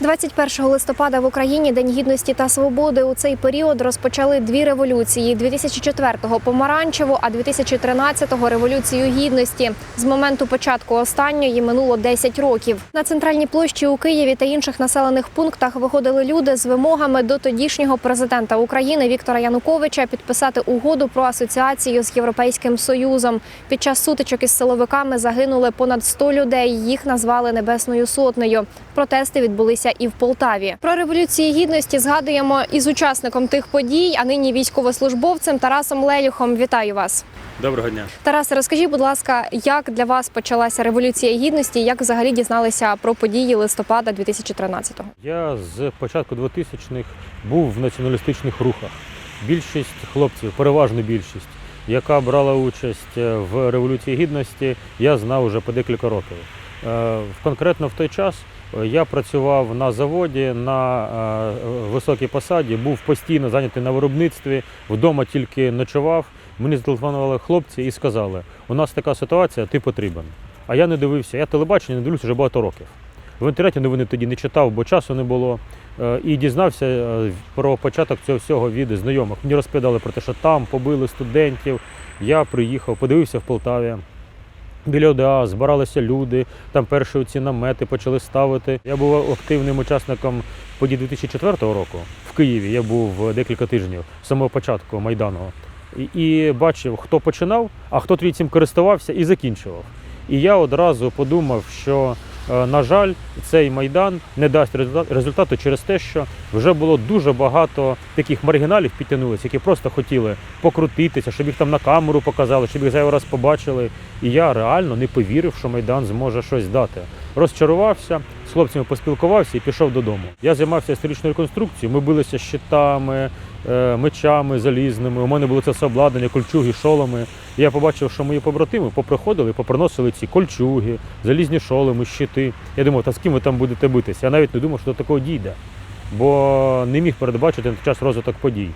21 листопада в Україні День гідності та свободи. У цей період розпочали дві революції: 2004-го помаранчеву, а 2013-го революцію гідності. З моменту початку останньої минуло 10 років. На центральній площі у Києві та інших населених пунктах виходили люди з вимогами до тодішнього президента України Віктора Януковича підписати угоду про асоціацію з Європейським Союзом. Під час сутичок із силовиками загинули понад 100 людей. Їх назвали Небесною Сотнею. Протести відбулися і в Полтаві. Про революції гідності згадуємо із учасником тих подій, а нині військовослужбовцем Тарасом Лелюхом. Вітаю вас, Доброго дня. Тарасе. Розкажіть, будь ласка, як для вас почалася революція гідності? Як взагалі дізналися про події листопада 2013-го? Я з початку 2000-х був в націоналістичних рухах. Більшість хлопців, переважну більшість, яка брала участь е, в революції гідності, я знав уже по декілька років. Е, Конкретно в той час я працював на заводі на е, високій посаді, був постійно зайнятий на виробництві, вдома тільки ночував. Мені зателефонували хлопці і сказали: у нас така ситуація, ти потрібен. А я не дивився, я телебачення не дивлюся вже багато років. В інтернеті новини тоді не читав, бо часу не було. Е, І дізнався е, про початок цього всього від знайомих. Мені розповідали про те, що там побили студентів. Я приїхав, подивився в Полтаві. Біля ОДА збиралися люди, там перші ці намети почали ставити. Я був активним учасником подій 2004 року в Києві. Я був декілька тижнів з самого початку Майдану. І, бачив, хто починав, а хто тоді цим користувався і закінчував. І я одразу подумав, що, е, на жаль, цей майдан не дасть результат- результату через те, що вже було дуже багато таких маргіналів підтягнулися, які просто хотіли покрутитися, щоб їх там на камеру показали, щоб їх зайвий раз побачили. І я реально не повірив, що майдан зможе щось дати. Розчарувався, з хлопцями поспілкувався і пішов додому. Я займався історичною реконструкцією. Ми билися щитами, е, мечами залізними. У мене було це все обладнання, кольчуги, шоломи. І Я побачив, що мої побратими поприходили, поприносили ці кольчуги, залізні шоломи, щити. Я думав, та з ким ви там будете битися? Я навіть не думав, що до такого дійде, бо не міг передбачити на час розвиток подій.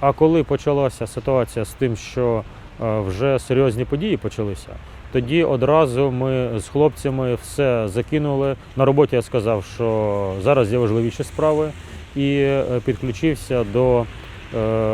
А коли почалася ситуація з тим, що е, вже серйозні події почалися, тоді одразу ми з хлопцями все закинули. На роботі я сказав, що зараз є важливіші справи, і е, підключився до е,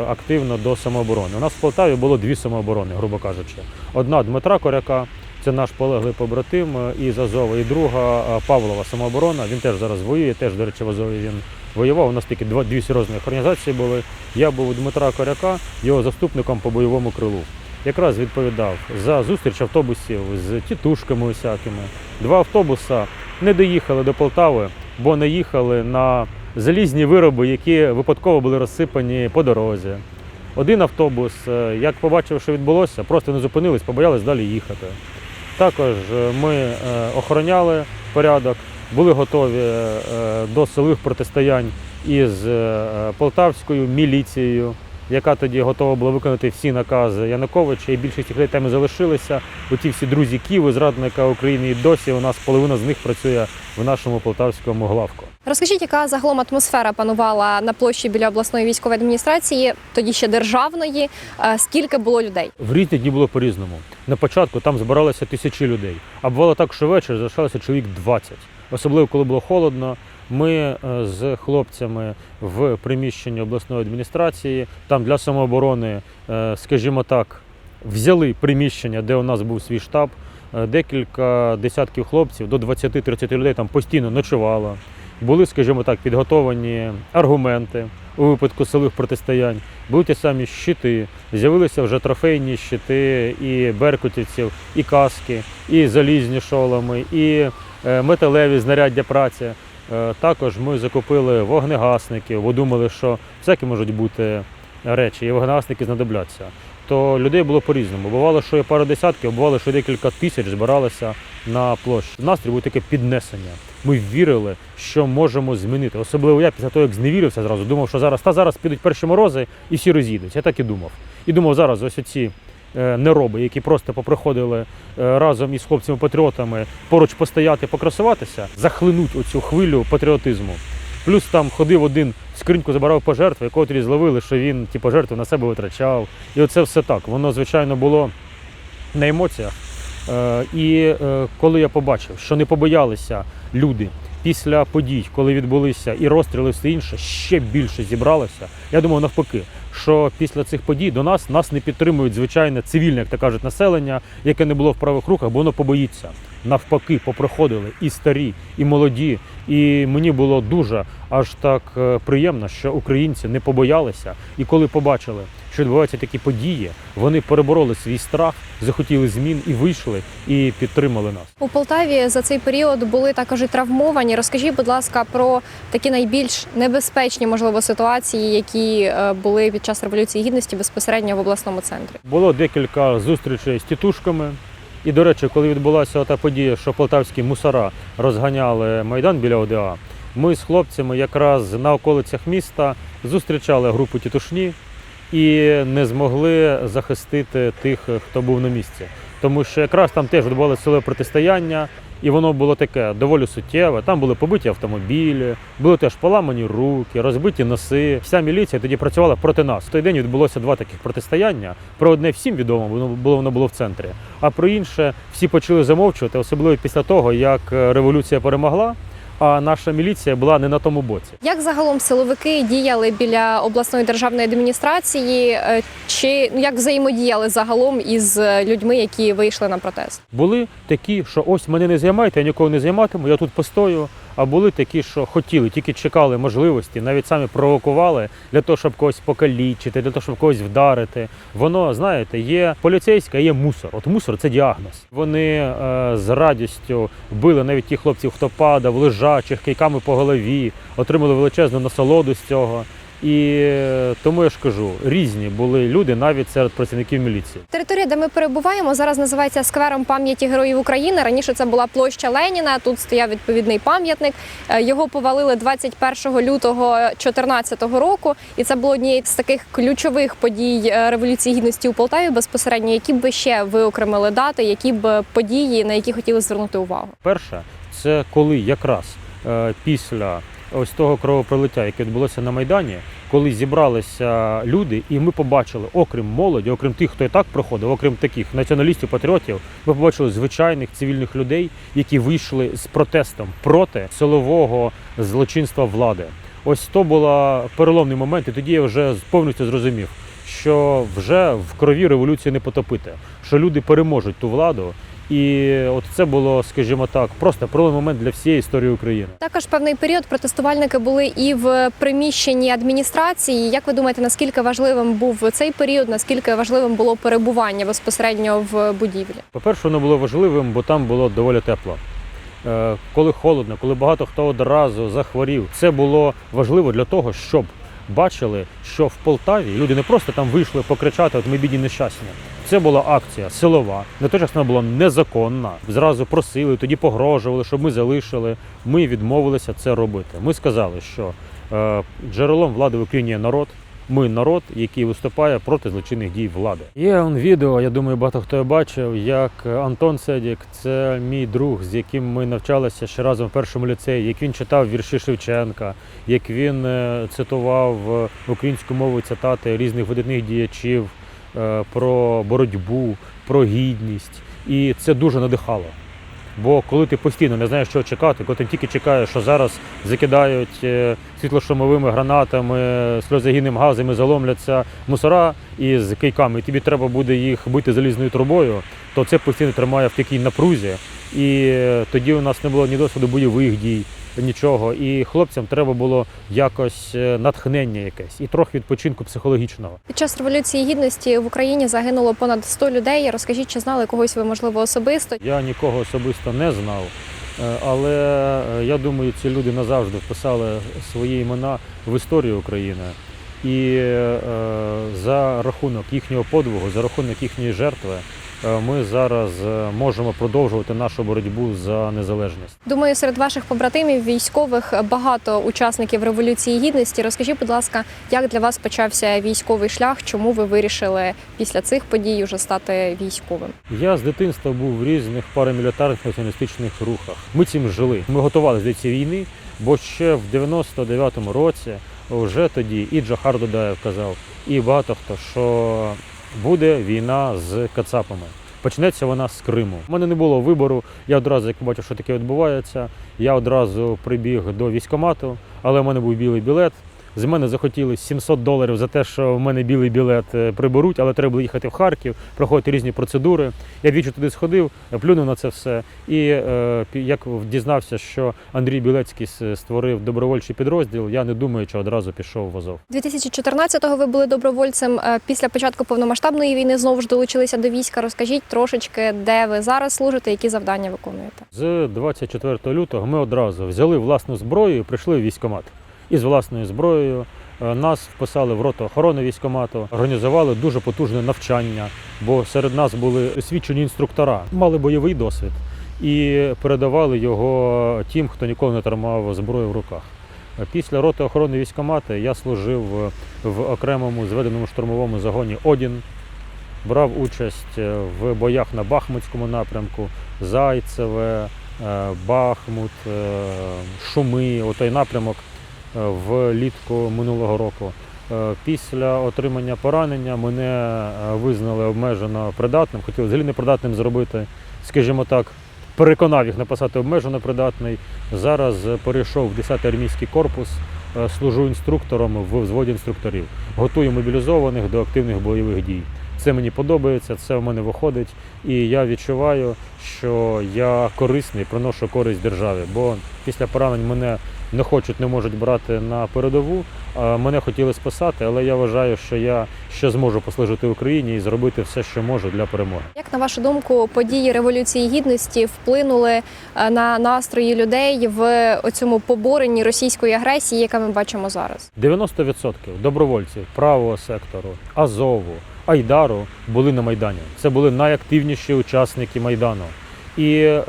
активно до самооборони. У нас в Полтаві було дві самооборони, грубо кажучи. Одна Дмитра Коряка, це наш полеглий побратим е, із Азова, і друга е, Павлова самооборона. Він теж зараз воює, теж, до речі, в Азові він воював. У нас тільки дві серйозні організації були. Я був у Дмитра Коряка, його заступником по бойовому крилу. Якраз відповідав за зустріч автобусів з тітушками усякими. Два автобуса не доїхали до Полтави, бо не їхали на залізні вироби, які випадково були розсипані по дорозі. Один автобус, е, як побачив, що відбулося, просто не зупинились, побоялись далі їхати. Також е, ми е, охороняли порядок, були готові до силових протистоянь із полтавською міліцією, яка тоді готова була виконати всі накази Януковича, і більшість їх там і залишилися. Оті всі друзі Києва, зрадника України, і досі у нас половина з них працює в нашому полтавському главку. Розкажіть, яка загалом атмосфера панувала на площі біля обласної військової адміністрації, тоді ще державної. Е, Скільки було людей? В різні дні було по-різному. На початку там збиралися тисячі людей, а бувало так, що ввечері залишалося чоловік 20. Особливо, коли було холодно. Ми е, з хлопцями в приміщенні обласної адміністрації, там для самооборони, е, скажімо так, взяли приміщення, де у нас був свій штаб. Е, Декілька десятків хлопців до 20-30 людей там постійно ночувало. Були, скажімо так, підготовані аргументи у випадку силових протистоянь. Були ті самі щити, з'явилися вже трофейні щити і беркутівців, і каски, і залізні шоломи, і металеві знаряддя праці. Е, Також ми закупили вогнегасників, бо думали, що всякі можуть бути речі, і вогнегасники знадобляться. То людей було по-різному. Бувало, що і пара десятків, а бувало, що декілька тисяч збиралися на площі. Настрій був таке піднесення. Ми вірили, що можемо змінити. Особливо я після того, як зневірився зразу, думав, що зараз та зараз підуть перші морози і всі розійдуться. Я так і думав. І думав, зараз ось оці нероби, які просто поприходили е, разом із хлопцями-патріотами поруч постояти, покрасуватися, захлинуть оцю хвилю патріотизму. Плюс там ходив один скриньку, забирав пожертви, якого тоді зловили, що він ті пожертви на себе витрачав. І оце все так. Воно, звичайно, було на емоціях. Е, І е, коли я побачив, що не побоялися люди після подій, коли відбулися і розстріли, і все інше, ще більше зібралося. Я думаю, навпаки, що після цих подій до нас нас не підтримують звичайне цивільне, як то кажуть, населення, яке не було в правих руках, бо воно побоїться. Навпаки, попроходили і старі, і молоді. І мені було дуже аж так е, приємно, що українці не побоялися. І коли побачили, що відбуваються такі події, вони перебороли свій страх, захотіли змін і вийшли і підтримали нас. У Полтаві за цей період були також і травмовані. Розкажіть, будь ласка, про такі найбільш небезпечні, можливо, ситуації, які е, були під час революції гідності безпосередньо в обласному центрі. Було декілька зустрічей з тітушками. І, до речі, коли відбулася та подія, що полтавські мусора розганяли майдан біля ОДА, ми з хлопцями якраз на околицях міста зустрічали групу тітушні і не змогли захистити тих, хто був на місці. Тому що якраз там теж відбувалося силове протистояння, і воно було таке доволі суттєве. Там були побиті автомобілі, були теж поламані руки, розбиті носи. Вся міліція тоді працювала проти нас. В той день відбулося два таких протистояння. Про одне всім відомо, воно було воно було в центрі. А про інше всі почали замовчувати, особливо після того, як е, революція перемогла. А наша міліція була не на тому боці. Як загалом силовики діяли біля обласної державної адміністрації, е, чи ну як взаємодіяли загалом із е, людьми, які вийшли на протест? Були такі, що ось мене не займайте, я нікого не займатиму, я тут постою. А були такі, що хотіли, тільки чекали можливості, навіть самі провокували для того, щоб когось покалічити, для того, щоб когось вдарити. Воно, знаєте, є поліцейська, є мусор. От мусор це діагноз. Вони е, з радістю били навіть ті хлопців, хто падав, лежачих, кийками по голові, отримали величезну насолоду з цього. І е, тому я ж кажу, різні були люди навіть серед працівників міліції. Територія, де ми перебуваємо, зараз називається сквером пам'яті героїв України. Раніше це була площа Леніна. Тут стояв відповідний пам'ятник. Е, Його повалили 21 лютого 2014 року, і це було однією з таких ключових подій е, революції гідності у Полтаві безпосередньо. Які б ви ще виокремили дати, які б події, на які хотіли звернути увагу? Перше, це коли якраз після ось того кровопролиття, яке відбулося на Майдані, коли зібралися люди, і ми побачили, окрім молоді, окрім тих, хто і так проходив, окрім таких націоналістів, патріотів, ми побачили звичайних цивільних людей, які вийшли з протестом проти силового злочинства влади. Ось то був переломний момент, і тоді я вже повністю зрозумів, що вже в крові революції не потопити, що люди переможуть ту владу. І от це було, скажімо так, просто переломний момент для всієї історії України. Також певний період протестувальники були і в приміщенні адміністрації. Як ви думаєте, наскільки важливим був цей період? Наскільки важливим було перебування безпосередньо в будівлі? По-перше, воно було важливим, бо там було доволі тепло. Е, Коли холодно, коли багато хто одразу захворів, це було важливо для того, щоб бачили, що в Полтаві люди не просто там вийшли покричати, от ми бідні нещасні. Це була акція силова. Не те, що вона була незаконна. Зразу просили, тоді погрожували, щоб ми залишили. Ми відмовилися це робити. Ми сказали, що е, джерелом влади в Україні є народ. Ми народ, який виступає проти злочинних дій влади. Є он відео, я думаю, багато хто бачив, як Антон Седік, це мій друг, з яким ми навчалися ще разом в першому ліцеї, як він читав вірші Шевченка, як він е, цитував е, українську мову цитати різних видатних діячів про боротьбу, про гідність. І це дуже надихало. Бо коли ти постійно не знаєш, що чекати, коли ти тільки чекаєш, що зараз закидають е, світлошумовими гранатами, сльозогінним газом і заломляться мусора із кийками, і тобі треба буде їх бити залізною трубою, то це постійно тримає в такій напрузі. І е, тоді у нас не було ні досвіду бойових дій, нічого. І хлопцям треба було якось е, натхнення якесь і трохи відпочинку психологічного. Під час революції гідності в Україні загинуло понад 100 людей. Розкажіть, чи знали когось ви можливо особисто? Я нікого особисто не знав, е, але е, я думаю, ці люди назавжди вписали свої імена в історію України. І за рахунок їхнього подвигу, за рахунок їхньої жертви, ми зараз е, можемо продовжувати нашу боротьбу за незалежність. Думаю, серед ваших побратимів військових багато учасників революції гідності. Розкажіть, будь ласка, як для вас почався військовий шлях? Чому ви вирішили після цих подій уже стати військовим? Я з дитинства був в різних парамілітарних націоналістичних рухах. Ми цим жили. Ми готувалися до цієї війни, бо ще в 99-му році вже тоді і Джахар Дудаєв казав, і багато хто, що буде війна з кацапами. Почнеться вона з Криму. У мене не було вибору. Я одразу, як бачив, що таке відбувається, я одразу прибіг до військкомату, але в мене був білий білет. З мене захотіли 700 доларів за те, що в мене білий білет е, приберуть, але треба було їхати в Харків, проходити різні процедури. Я двічі туди сходив, плюнув на це все. І е, як дізнався, що Андрій Білецький створив добровольчий підрозділ, я не думаючи одразу пішов в Азов. 2014-го ви були добровольцем. Е, Після початку повномасштабної війни знову ж долучилися до війська. Розкажіть трошечки, де ви зараз служите, які завдання виконуєте. З 24 лютого ми одразу взяли власну зброю і прийшли в військкомат. І з власною зброєю е, нас вписали в роту охорони військкомату, організували дуже потужне навчання, бо серед нас були освічені інструктора, мали бойовий досвід і передавали його тим, хто ніколи не тримав зброю в руках. Е, Після роти охорони військкомату я служив в окремому зведеному штурмовому загоні Одін, брав участь е, в боях на Бахмутському напрямку, Зайцеве, Бахмут, Шуми, отой напрямок влітку минулого року. Е, Після отримання поранення мене е, визнали обмежено придатним, хотіли взагалі непридатним зробити, скажімо так, переконав їх написати обмежено придатний. Зараз перейшов в 10-й армійський корпус, е, служу інструктором в взводі інструкторів, готую мобілізованих до активних бойових дій. Це мені подобається, це в мене виходить, і я відчуваю, що я корисний, приношу користь державі. Бо після поранень мене не хочуть, не можуть брати на передову. Мене хотіли спасати, але я вважаю, що я ще зможу послужити Україні і зробити все, що можу для перемоги. Як на вашу думку, події революції гідності вплинули е, на настрої людей в цьому поборенні російської агресії, яка ми бачимо зараз? 90% добровольців правого сектору, Азову, Айдару були на Майдані. Це були найактивніші учасники Майдану. І е,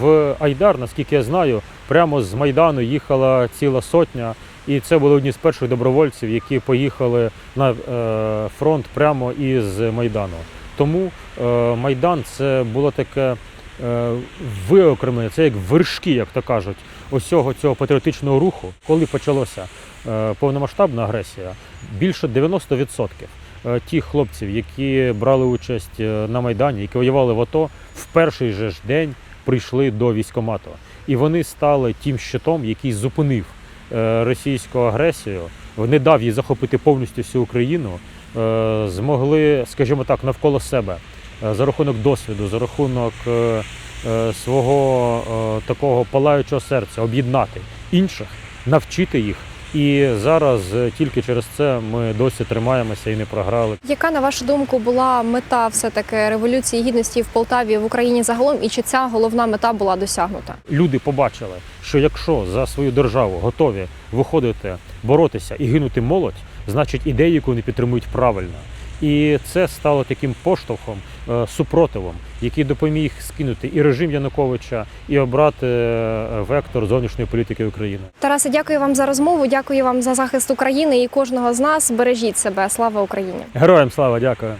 в Айдар, наскільки я знаю, прямо з Майдану їхала ціла сотня. І це були одні з перших добровольців, які поїхали на е, фронт прямо із Майдану. Тому е, Майдан це було таке е, виокремлення, це як вершки, як то кажуть, усього цього патріотичного руху. Коли почалося е, повномасштабна агресія, більше 90% е, тих хлопців, які брали участь е, на Майдані, які воювали в АТО, в перший же ж день прийшли до військкомату. І вони стали тим щитом, який зупинив е, російську агресію, не дав їй захопити повністю всю Україну, е, змогли, скажімо так, навколо себе е, за рахунок досвіду, за рахунок е, е, свого е, такого палаючого серця об'єднати інших, навчити їх. І зараз е, тільки через це ми досі тримаємося і не програли. Яка на вашу думку була мета все таки революції гідності в Полтаві в Україні загалом, і чи ця головна мета була досягнута? Люди побачили, що якщо за свою державу готові виходити, боротися і гинути молодь, значить ідею, яку вони підтримують правильно. І це стало таким поштовхом, е, супротивом, який допоміг скинути і режим Януковича, і обрати е, вектор зовнішньої політики України. Тарасе, дякую вам за розмову. Дякую вам за захист України і кожного з нас. Бережіть себе. Слава Україні! Героям слава, дякую.